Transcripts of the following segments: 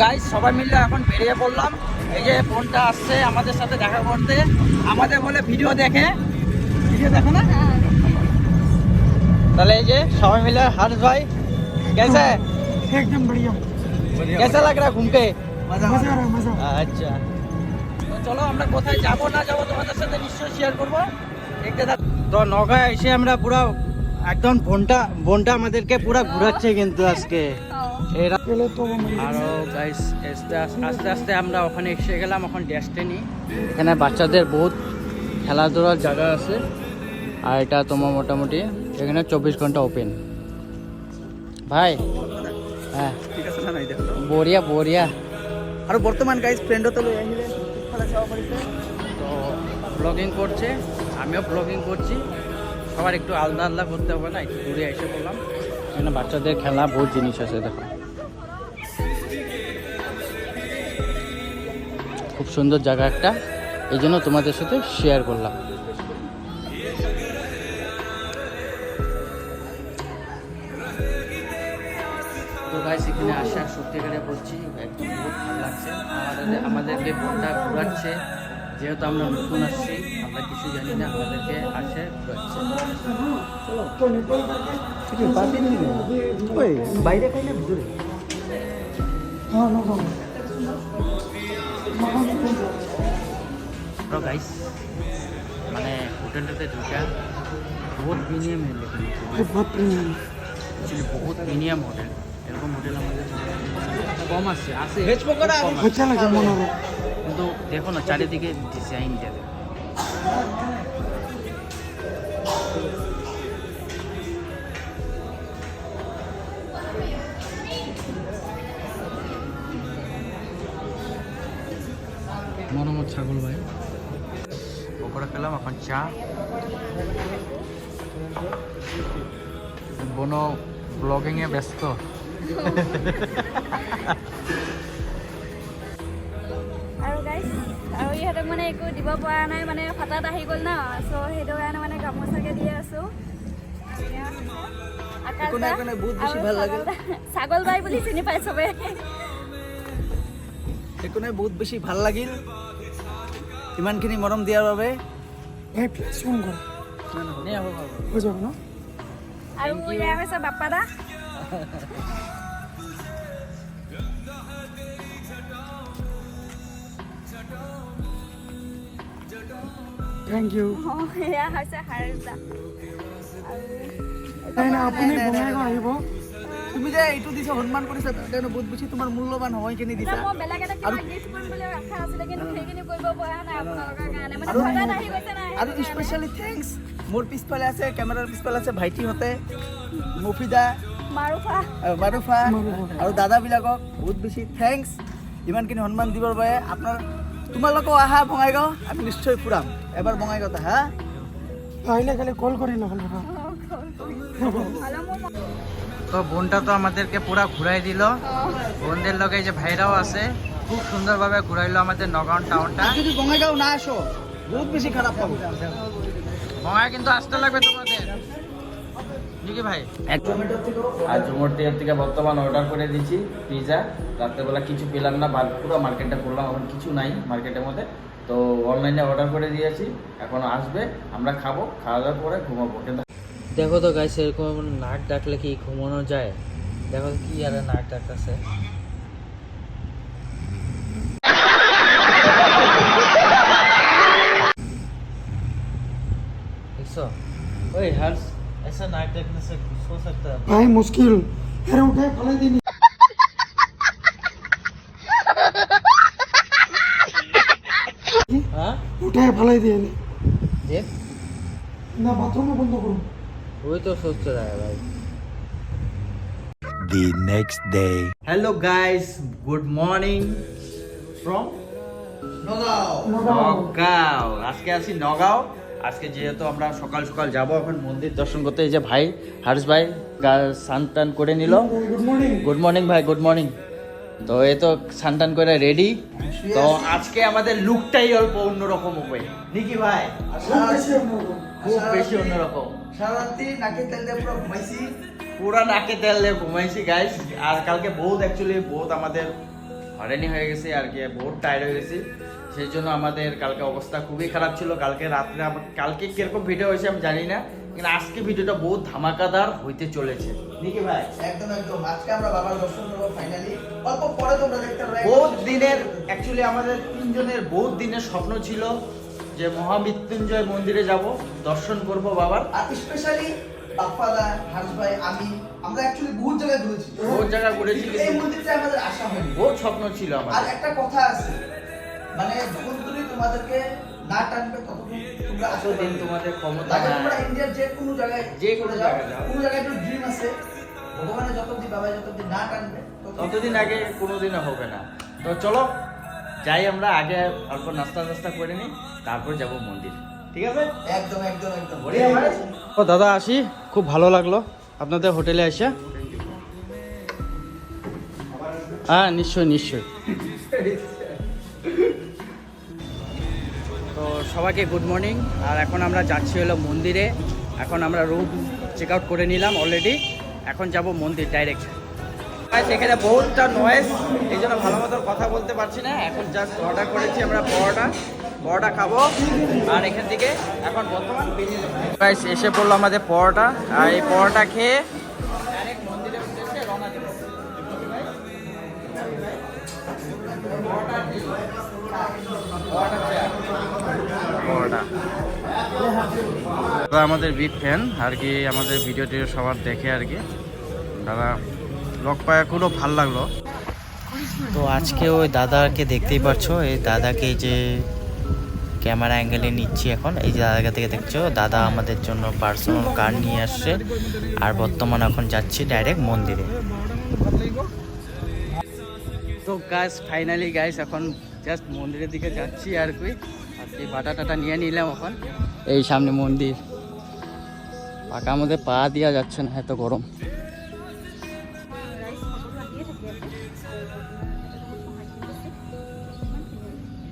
Guys সবাই মিলে এখন বেরিয়ে পড়লাম। এই যে ফোনটা আসছে আমাদের সাথে দেখা করতে। আমাদের বলে ভিডিও দেখে। ভিডিও দেখো না? তাহলে এই যে সবাই মিলে হার্ষ ভাই কেসে একদম বড়িয়া। কেসে লাগ রা ঘুমকে? মজা মজা মজা। আচ্ছা।, আচ্ছা। তো চলো আমরা কোথায় যাব না যাব তোমাদের সাথে নিশ্চয়ই শেয়ার করব। দেখতে থাক। তো নগায় এসে আমরা পুরো একদম ফোনটা বোনটা আমাদেরকে পুরো ঘোরাচ্ছে কিন্তু আজকে। আস্তে আস্তে আমরা ওখানে এসে গেলাম এখন ডেস্টিনি এখানে বাচ্চাদের বহুত খেলাধুলার জায়গা আছে। আর এটা তোমার মোটামুটি এখানে চব্বিশ ঘণ্টা ওপেন ভাই হ্যাঁ। বড়িয়া বড়িয়া। আর বর্তমান গাইস ফ্রেন্ডও তো তো ব্লগিং করছে আমিও ব্লগিং করছি। সবার একটু আলাদা আলাদা করতে হবে না একটু ঘুরে এসে বললাম। এখানে বাচ্চাদের খেলা বহুত জিনিস আছে, দেখো। খুব সুন্দর জায়গা একটা। এই জন্য তোমাদের সাথে শেয়ার করলাম। এখানে আসা সত্যিকারে বলছি, একদম বহুত ভালো লাগছে। আমাদের আমাদেরকে বোনটা ঘুরাচ্ছে। যেহেতু আমরা নতুন আসছি আমরা কিছু জানি না আমাদেরকে আসে বাইরে খাইলে ভিতরে। গাইস মানে হোটেলটাতে দুটা বহুত প্রিমিয়াম বহুত প্রিমিয়াম হোটেল এরকম হোটেল আমাদের কম আছে আছে আচ্ছা, আচ্ছা, কিন্তু দেখো না চারিদিকে ডিজাইন দেবে মরমত ছাগল ভাই। পকোড়া খেলাম এখন চা। বনো ব্লগিংয়ে ব্যস্ত। আৰু গাইজ আৰু ইহঁতক মানে একো দিব পৰা নাই মানে হঠাৎ আহি গ'ল ন চ' সেইটো কাৰণে মানে গামোচাকে দি আছোঁ। ছাগল বাই বুলি চিনি পায় চবে। একো নাই বহুত বেছি ভালো লাগিল। ইমানখিনি মৰম দিয়াৰ বাবে ভাই প্লিজ ফোন কৰা। ন? আৰু মোৰ বেয়া বাপ্পা দা থেংক ইউ সেয়া হৈছে হাৰজা আপুনি আহিব। তুমি যে এইটো দিছা সন্মান কৰিছা কাৰণে বহুত বেছি তোমাৰ মূল্যৱান দিছা। বেলেগ এটা কিবা আৰু- মানে স্পেচিয়েলি থেংকছ মোৰ পিছফালে আছে কেমেৰাৰ পিছফালে আছে ভাইটিহঁতে মফিদা মাৰুফা। আৰু দাদাবিলাকক বহুত বেছি থেংকছ ইমানখিনি সন্মান দিবৰ বাবে আপোনাৰ তোমালোকেও আহা বঙাইগাঁও আমি নিশ্চয় ফুৰাম। এবাৰ বঙাইগাঁৱত আহা। আহিলে খালি কল কৰি নহ'ল তো বোনটা তো আমাদেরকে পুরো ঘুরাই দিল। বোনদের লগে যে ভাইরাও আছে খুব সুন্দরভাবে ঘুরাইলো আমাদের নগাঁও টাউনটা যদি বঙাইগাঁও না আসো বহুত বেশি খারাপ পাবো বঙ্গায় কিন্তু আসতে লাগবে তোমাদের। ভাই? আর জোমাটো থেকে বর্তমান অর্ডার করে দিচ্ছি পিজা রাত্রেবেলা কিছু পেলাম না পুরো মার্কেটটা করলাম এখন কিছু নাই মার্কেটের মধ্যে। তো অনলাইনে অর্ডার করে দিয়েছি এখন আসবে আমরা খাব খাওয়া দাওয়ার পরে ঘুমাবো। কিন্তু দেখো তো গাইস এরকম নাক ডাকলে কি ঘুমানো যায় দেখো কি আর নাক ডাকতেছে দেখছো ওই हर्ष ऐसा नाक देखने से सो सकता है ভাই মুশকিল আরে উঠাই ফেলাই দিনি हाँ উঠাই ফেলাই দিয়ে নি देख না বাথরুমে বন্ধ করুন वही तो सोच रहा है भाई the next day. Hello guys good morning from Nagaon আজকে আছি নগাঁও আজকে যেহেতু আমরা সকাল সকাল যাব এখন মন্দির দর্শন করতে এই যে ভাই হার্ষ ভাই গা- স্নান টান করে নিল গুড মর্নিং গুড মর্নিং ভাই গুড মর্নিং তো এ তো স্নান টান করে রেডি তো আজকে আমাদের লুকটাই অল্প অন্যরকম হবে নাকি ভাই খুব বেশি অন্যরকম সারা রাত্রি নাকে তেল দিয়ে পুরো ঘুমাইছি। পুরা নাকে তেল দিয়ে ঘুমাইছি গাইস আর কালকে বহুত অ্যাকচুয়ালি বহুত আমাদের হরেনি হয়ে গেছি আর কি বহুত টায়ার্ড হয়ে গেছি। সেই জন্য আমাদের কালকে অবস্থা খুবই খারাপ ছিল। কালকে রাত্রে আমার কালকে কীরকম ভিডিও হয়েছে আমি জানি না কিন্তু আজকে ভিডিওটা বহুত ধামাকাদার হইতে চলেছে। নাকি ভাই? একদম একদম। আজকে আমরা বাবার দর্শন করব ফাইনালি অল্প পরে তোমরা দেখতে পারবে বহুত দিনের অ্যাকচুয়ালি আমাদের তিনজনের বহুত দিনের স্বপ্ন ছিল। যে মহামৃত্যুঞ্জয় মন্দিরে যাব দর্শন করব বাবার। আর স্পেশালি বাপ্পাদা হাস ভাই আমি আমরা অ্যাকচুয়ালি বহুত জায়গায় ঘুরেছি। জায়গা ঘুরেছি। এই মন্দিরটা আমাদের আশা হয়নি। বহুত স্বপ্ন ছিল আর একটা কথা আছে মানে যতদিনই তোমাদেরকে না টানবে ততদিন তোমরা এতদিন তোমাদের ক্ষমতা নাই তোমরা ইন্ডিয়ার যে কোনো জায়গায় যে কোনো জায়গায় কোনো জায়গায় একটু ড্রিম আছে ভগবানের যতদিন বাবা যতদিন না টানবে ততদিন আগে কোনোদিনও হবে না। তো চলো যাই আমরা আগে অল্প নাস্তা টাস্তা করে নিই তারপর যাব মন্দির। ঠিক আছে? একদম একদম একদম। বড়িয়া ভাই? ও দাদা আসি। খুব ভালো লাগল আপনাদের হোটেলে এসে। হ্যাঁ নিশ্চয়ই নিশ্চয়ই। তো সবাইকে গুড মর্নিং আর এখন আমরা যাচ্ছি হলো মন্দিরে। এখন আমরা রুম চেক আউট করে নিলাম অলরেডি এখন যাব মন্দির ডাইরেক্ট এখানে বহুতটা নয়েজ এই জন্য ভালো মতো কথা বলতে পারছি না। এখন জাস্ট অর্ডার করেছি আমরা পরোটা। পরোটা খাব। আর এখান থেকে এখন বর্তমান যাব। এসে পড়ল আমাদের পরোটা। আর এই পরোটা খেয়ে দাদা আমাদের বিগ ফ্যান আর কি আমাদের ভিডিও টিডিও সবার দেখে আর কি। দাদা লক পায়া খুবও ভালো লাগল। তো আজকে ওই দাদাকে দেখতেই পারছ, এই দাদাকে যে ক্যামেরা অ্যাঙ্গেলে নিচ্ছি এখন, এই যে দাদাকে থেকে দেখছ, দাদা আমাদের জন্য পার্সোনাল কার নিয়ে আসছে, আর বর্তমানে এখন যাচ্ছি ডাইরেক্ট মন্দিরে। তো গাছ ফাইনালি গাইস এখন জাস্ট মন্দিরের দিকে যাচ্ছি আর কি কি বাটা টাটা নিয়ে নিলাম এখন, এই সামনে মন্দির। পাকা মধ্যে পা দেওয়া যাচ্ছে না, এত গরম।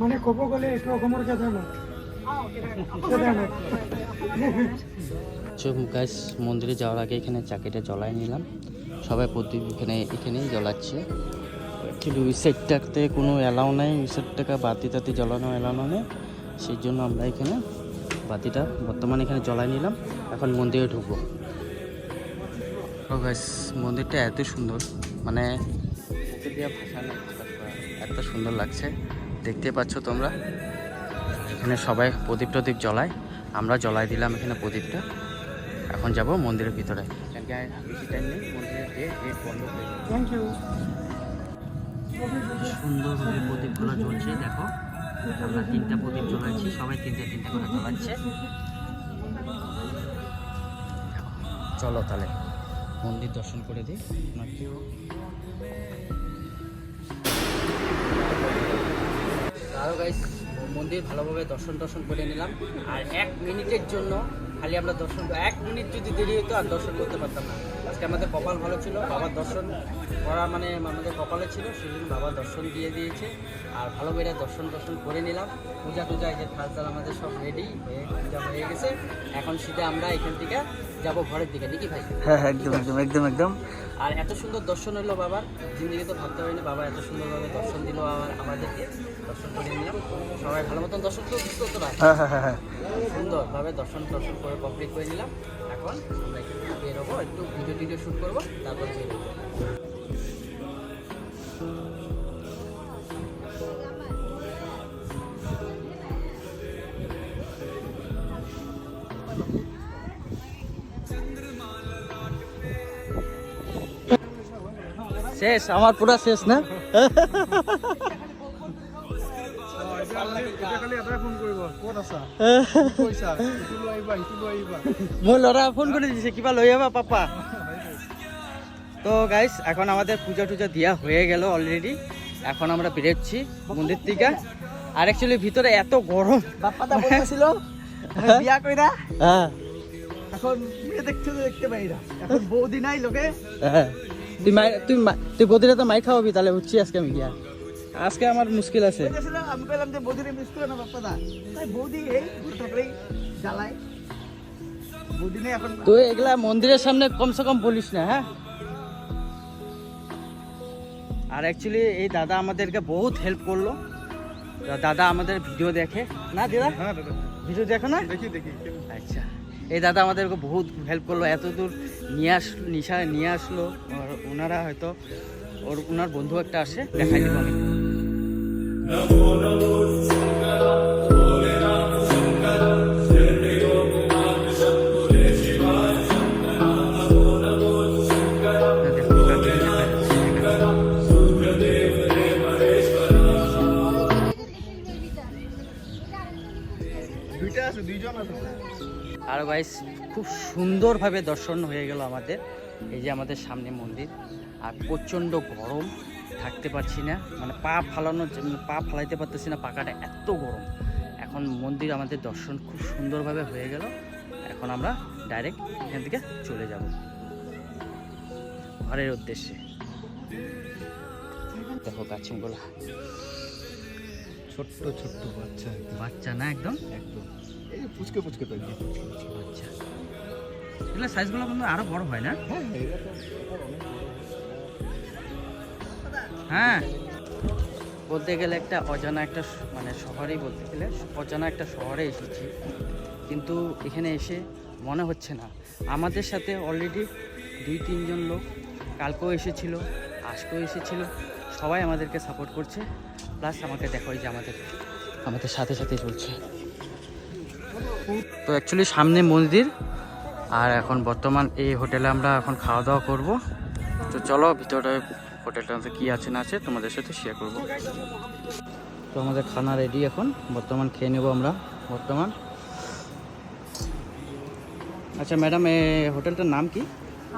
মানে কব গ'লে এইটো গাছ মন্দিরে যাওয়ার আগে এখানে চাকিটা জ্বলাই নিলাম। সবাই প্রদীপ এখানে, এখানেই জ্বলাচ্ছে। কিন্তু ওই সাইডটাতে কোনো অ্যালাউ নাই। ওই সাইডটাকে বাতি টাতি জ্বলানো অ্যালাউ নেই। সেই জন্য আমরা এখানে বাতিটা বর্তমানে এখানে জ্বলাই নিলাম। এখন মন্দিরে ঢুকবো। গাছ মন্দিরটা এত সুন্দর। মানে মুখে দিয়ে এত সুন্দর লাগছে। দেখতে পাচ্ছ তোমরা এখানে সবাই প্রদীপ টদীপ জ্বলায়। আমরা জ্বলাই দিলাম এখানে প্রদীপটা। এখন যাব মন্দিরের ভিতরে। বেশি টাইম নেই মন্দিরের গেট গেট বন্ধ যাবে ইউ সুন্দরভাবে প্রদীপগুলো জ্বলছে দেখো। আমরা তিনটা প্রদীপ জ্বলাচ্ছি সবাই তিনটে তিনটে করে জ্বলাচ্ছে। চলো তাহলে মন্দির দর্শন করে দিই। নাকি আরও গাইস মন্দির ভালোভাবে দর্শন দর্শন করে নিলাম। আর এক মিনিটের জন্য খালি আমরা দর্শন এক মিনিট যদি দেরি হতো আর দর্শন করতে পারতাম না। আজকে আমাদের কপাল ভালো ছিল, বাবার দর্শন করা মানে আমাদের কপালে ছিল, সেদিন বাবা দর্শন দিয়ে দিয়েছে। আর ভালো করে দর্শন দর্শন করে নিলাম। পূজা টুজা, এই যে থাল আমাদের সব রেডি হয়ে পূজা হয়ে গেছে। এখন সিধে আমরা এখান থেকে যাব ঘরের দিকে নাকি ভাই? হ্যাঁ হ্যাঁ একদম একদম একদম একদম। আর এত সুন্দর দর্শন হলো বাবার জিন্দিগি তো ভাবতে পারিনি বাবা এত সুন্দরভাবে দর্শন দিল আমার আমাদেরকে দর্শন করে নিলাম। সবাই ভালো মতন দর্শন তো বুঝতে হতো না সুন্দরভাবে দর্শন দর্শন করে কমপ্লিট করে নিলাম। এখন আমরা একটু বেরোবো একটু ভিডিও টিডিও শ্যুট করব তারপর বের শেষ আমার পুরা শেষ না? মোৰ ল'ৰা ফোন কৰি দিছে কিবা লৈ আহিবা পাপা। তো গাইস এখন আমাদের পূজা টুজা দেওয়া হয়ে গেল অলরেডি এখন আমরা বেরোচ্ছি মন্দির থেকে। আর অ্যাকচুয়ালি ভিতরে এত গরম। বিয়া কইরা হ্যাঁ। এখন দেখতে দেখতে পাই না এখন বৌদি নাই লোকে। হ্যাঁ। তুই মাই তুই তুই বদিরে তো মাই খাওয়াবি তাহলে উঠছি আজকে আমি গিয়া। আজকে আমার মুশকিল আছে। আমি বললাম যে বৌদিরে মিস করে না বাপ্পাদা। তাই বৌদি এই এগুলা মন্দিরের সামনে কমসে কম বলিস না হ্যাঁ? আর অ্যাকচুয়ালি এই দাদা আমাদেরকে বহুত হেল্প করল। দাদা আমাদের ভিডিও দেখে। না দিদা? হ্যাঁ দাদা। ভিডিও দেখো না? দেখি দেখি। আচ্ছা। এই দাদা আমাদেরকে বহুত হেল্প করল এত দূর নিয়ে আস, নিশা, নিয়ে আসলো। আর ওনারা হয়তো, ওর, ওনার বন্ধু একটা আসে, দেখাই দিব আমি। গাইস খুব সুন্দরভাবে দর্শন হয়ে গেল আমাদের। এই যে আমাদের সামনে মন্দির। আর প্রচণ্ড গরম থাকতে পারছি না। মানে পা ফালানোর জন্য পা ফালাইতে পারতেছি না পাকাটা এত গরম। এখন মন্দির আমাদের দর্শন খুব সুন্দরভাবে হয়ে গেল। এখন আমরা ডাইরেক্ট এখান থেকে চলে যাব। ঘরের উদ্দেশ্যে। দেখো গাছগুলো। ছোট্ট ছোট্ট বাচ্চা বাচ্চা না একদম? একদম। এই ফুচকে ফুচকে তো আচ্ছা এগুলো সাইজগুলো কিন্তু আরও বড় হয় না? হ্যাঁ হ্যাঁ বলতে গেলে একটা অজানা একটা মানে শহরেই বলতে গেলে অজানা একটা শহরে এসেছি। কিন্তু এখানে এসে মনে হচ্ছে না। আমাদের সাথে অলরেডি দুই তিনজন লোক কালকেও এসেছিল আজকেও এসেছিল। সবাই আমাদেরকে সাপোর্ট করছে। প্লাস আমাকে দেখো যে আমাদের আমাদের সাথে সাথে চলছে। তো অ্যাকচুয়ালি সামনে মন্দির, আর এখন বর্তমান এই হোটেলে আমরা এখন খাওয়া দাওয়া করব। তো চলো, ভিতরে হোটেলটাতে কী আছে, না আছে, তোমাদের সাথে শেয়ার করব। তো আমাদের খানা রেডি এখন, বর্তমান খেয়ে নেব আমরা, বর্তমান। আচ্ছা ম্যাডাম এ হোটেলটার নাম কি?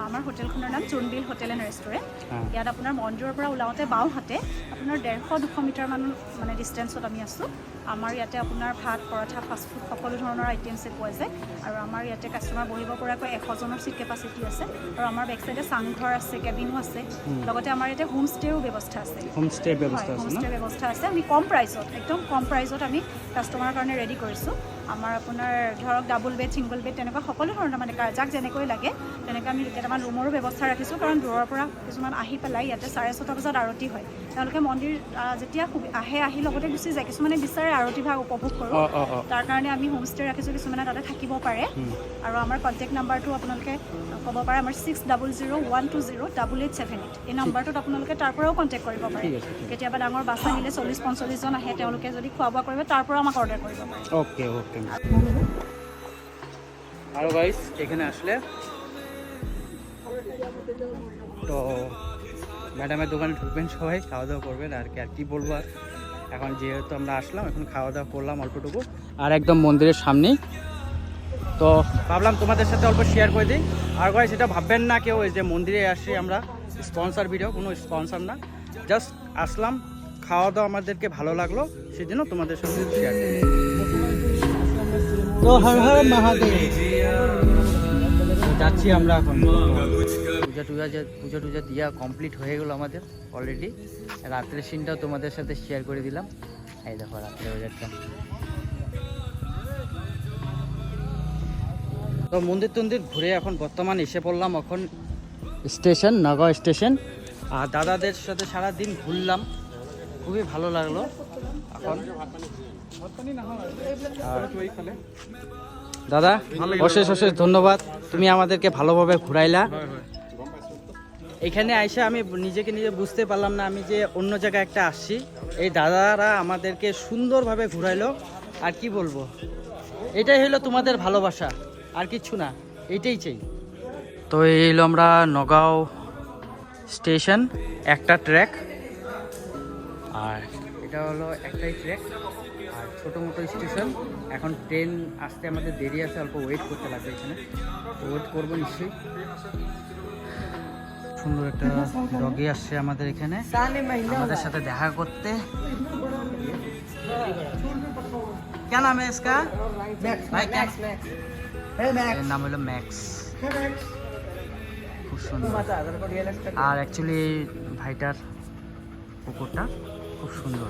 আমাৰ হোটেলখনৰ নাম চুনবিল হোটেল এণ্ড ৰেষ্টুৰেণ্ট। ইয়াত আপোনাৰ মন্দিৰৰ পৰা ওলাওঁতে বাওঁহাতে আপোনাৰ ডেৰশ দুশ মিটাৰমান মানে ডিষ্টেঞ্চত আমি আছোঁ। আমাৰ ইয়াতে আপোনাৰ ভাত পৰঠা ফাষ্টফুড সকলো ধৰণৰ আইটেমছে পোৱা যায় আৰু আমাৰ ইয়াতে কাষ্টমাৰ বহিব পৰাকৈ এশজনৰ চিট কেপাচিটি আছে। আৰু আমাৰ বেক চাইডে চাংঘৰ আছে কেবিনো আছে। লগতে আমাৰ ইয়াতে হোম ষ্টেৰো ব্যৱস্থা আছে। হোমষ্টে ব্যৱস্থা আছে হোমষ্টে ব্যৱস্থা আছে। আমি কম প্ৰাইচত একদম কম প্ৰাইচত আমি কাষ্টমাৰৰ কাৰণে ৰেডি কৰিছোঁ। আমাৰ আপোনাৰ ধৰক ডাবল বেড ছিংগল বেড তেনেকুৱা সকলো ধৰণৰ মানে যাক যেনেকৈ লাগে তেনেকৈ আমি কেইটামান ৰুমৰো ব্যৱস্থা ৰাখিছোঁ। কাৰণ দূৰৰ পৰা কিছুমান আহি পেলাই ইয়াতে চাৰে ছটা বজাত আৰতি হয়। তেওঁলোকে মন্দিৰ যেতিয়া আহে আহি লগতে গুচি যায়। কিছুমানে বিচাৰে আৰতি ভাগ উপভোগ কৰোঁ। তাৰ কাৰণে আমি হোমষ্টে ৰাখিছোঁ। কিছুমানে তাতে থাকিব পাৰে। আৰু আমাৰ কণ্টেক্ট নাম্বাৰটো আপোনালোকে ক'ব পাৰে। আমাৰ six double zero' one two zero' double eight seven eight এই নাম্বাৰটোত আপোনালোকে তাৰ পৰাও কণ্টেক্ট কৰিব পাৰে। কেতিয়াবা ডাঙৰ বাছ আহিলে চল্লিছ পঞ্চল্লিছজন আহে। তেওঁলোকে যদি খোৱা বোৱা কৰিব তাৰ পৰাও আমাক অৰ্ডাৰ কৰিব পাৰে। আরও গাইস এখানে আসলে তো ম্যাডামের দোকানে ঢুকবেন সবাই খাওয়া দাওয়া করবেন, আর কি আর কি বলব আর? এখন যেহেতু আমরা আসলাম, এখন খাওয়া দাওয়া করলাম, অল্পটুকু, আর একদম মন্দিরের সামনেই। তো ভাবলাম তোমাদের সাথে অল্প শেয়ার করে দিই। আর গাইস এটা ভাববেন না কেউ যে মন্দিরে আসি আমরা স্পন্সর ভিডিও কোনো স্পন্সর না। জাস্ট আসলাম খাওয়া দাওয়া আমাদেরকে ভালো লাগল, সেজন্য তোমাদের সাথে শেয়ার করি যাচ্ছি আমরা এখন। পূজা টুজা পূজা টুজা দিয়া কমপ্লিট হয়ে গেলো আমাদের অলরেডি রাত্রের সিনটাও তোমাদের সাথে শেয়ার করে দিলাম। এই দেখো রাত্রে বাজারটা তো মন্দির টন্দির ঘুরে এখন বর্তমান এসে পড়লাম এখন স্টেশন নগাঁও স্টেশন আর দাদাদের সাথে সারা দিন ঘুরলাম। খুবই ভালো লাগল। এখন দাদা, অশেষ অশেষ ধন্যবাদ। তুমি আমাদেরকে ভালোভাবে ঘুরাইলা। এখানে আইসা আমি নিজেকে নিজে বুঝতে পারলাম না, আমি যে অন্য জায়গায় একটা আসছি। এই দাদারা আমাদেরকে সুন্দরভাবে ঘুরাইলো। আর কি বলব? এটাই হলো তোমাদের ভালোবাসা, আর কিচ্ছু না এইটাই চাই। তো এই হলো আমরা নগাঁও স্টেশন, একটা ট্র্যাক। আর এটা হলো একটাই ট্র্যাক। ছোটো মোটো স্টেশন এখন ট্রেন আসতে আমাদের দেরি আছে অল্প ওয়েট করতে লাগবে এখানে তো ওয়েট করবো নিশ্চয়ই সুন্দর একটা ডগি আসছে আমাদের এখানে আমাদের সাথে দেখা করতে क्या नाम है इसका भाई क्या এর নাম হলো ম্যাক্স খুব সুন্দর আর অ্যাকচুয়ালি ভাইটার কুকুরটা খুব সুন্দর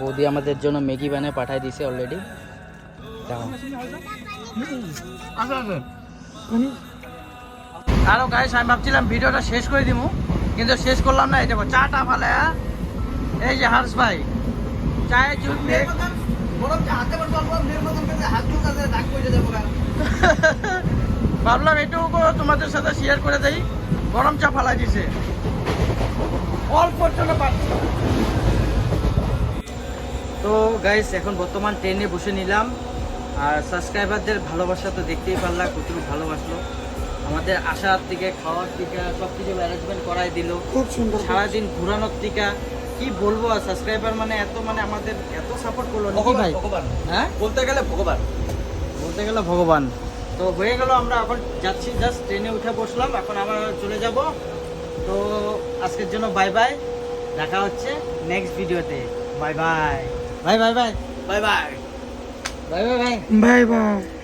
বৌদি আমাদের জন্য ম্যাগি বানায় পাঠাই দিছে অলরেডি আরও গাইস আমি ভাবছিলাম ভিডিওটা শেষ করে দিমু কিন্তু শেষ করলাম না। এই দেখো চাটা ফালে এই যে হার্স ভাই। চায়ে চুপ দিয়ে বরং যে হাতে বলব অল্প মেয়ের করে হাত মুখ আছে দাগ করে যাব গা। ভাবলাম এটুকু তোমাদের সাথে শেয়ার করে দেই। গরম চা ফালাই দিছে। অল্পর জন্য পাচ্ছি তো গাইস এখন বর্তমান ট্রেনে বসে নিলাম। আর সাবস্ক্রাইবারদের ভালোবাসা তো দেখতেই পারলাম কতটুকু ভালোবাসলো। আমাদের আসার থেকে খাওয়ার থেকে সব কিছু অ্যারেঞ্জমেন্ট করাই দিল। খুব সুন্দর সারাদিন ঘুরানোর থেকে কি বলব আর সাবস্ক্রাইবার মানে এত মানে আমাদের এত সাপোর্ট করল। ভাই? ভগবান। হ্যাঁ? বলতে গেলে ভগবান। বলতে গেলে ভগবান। তো হয়ে গেল আমরা এখন যাচ্ছি জাস্ট ট্রেনে উঠে বসলাম। এখন আমরা চলে যাব। তো আজকের জন্য বাই বাই দেখা হচ্ছে নেক্সট ভিডিওতে bye bye bye bye bye bye bye bye bye bye bye bye